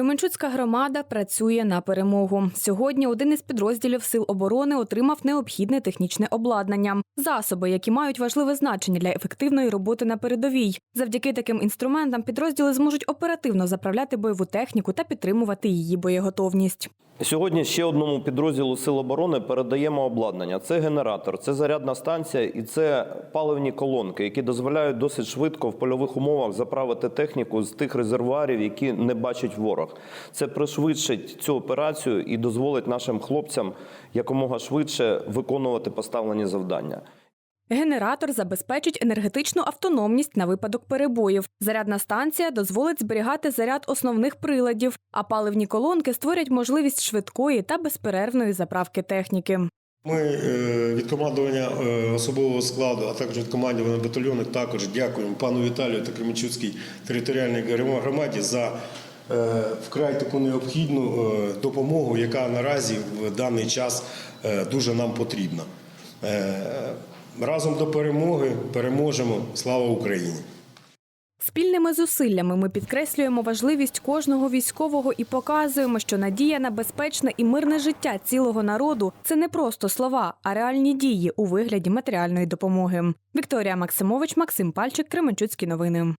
Кременчуцька громада працює на перемогу. Сьогодні один із підрозділів сил оборони отримав необхідне технічне обладнання, засоби, які мають важливе значення для ефективної роботи на передовій. Завдяки таким інструментам підрозділи зможуть оперативно заправляти бойову техніку та підтримувати її боєготовність. Сьогодні ще одному підрозділу Сил оборони передаємо обладнання. Це генератор, це зарядна станція і це паливні колонки, які дозволяють досить швидко в польових умовах заправити техніку з тих резервуарів, які не бачить ворог. Це пришвидшить цю операцію і дозволить нашим хлопцям якомога швидше виконувати поставлені завдання. Генератор забезпечить енергетичну автономність на випадок перебоїв. Зарядна станція дозволить зберігати заряд основних приладів, а паливні колонки створять можливість швидкої та безперервної заправки техніки. Ми е, від командування е, особового складу, а також від командування батальйону також дякуємо пану Віталію та Кременчуцькій територіальній громаді за е, вкрай таку необхідну допомогу, яка наразі в даний час дуже нам потрібна. Разом до перемоги переможемо. Слава Україні! Спільними зусиллями ми підкреслюємо важливість кожного військового і показуємо, що надія на безпечне і мирне життя цілого народу це не просто слова, а реальні дії у вигляді матеріальної допомоги. Вікторія Максимович, Максим Пальчик, Кременчуцькі новини.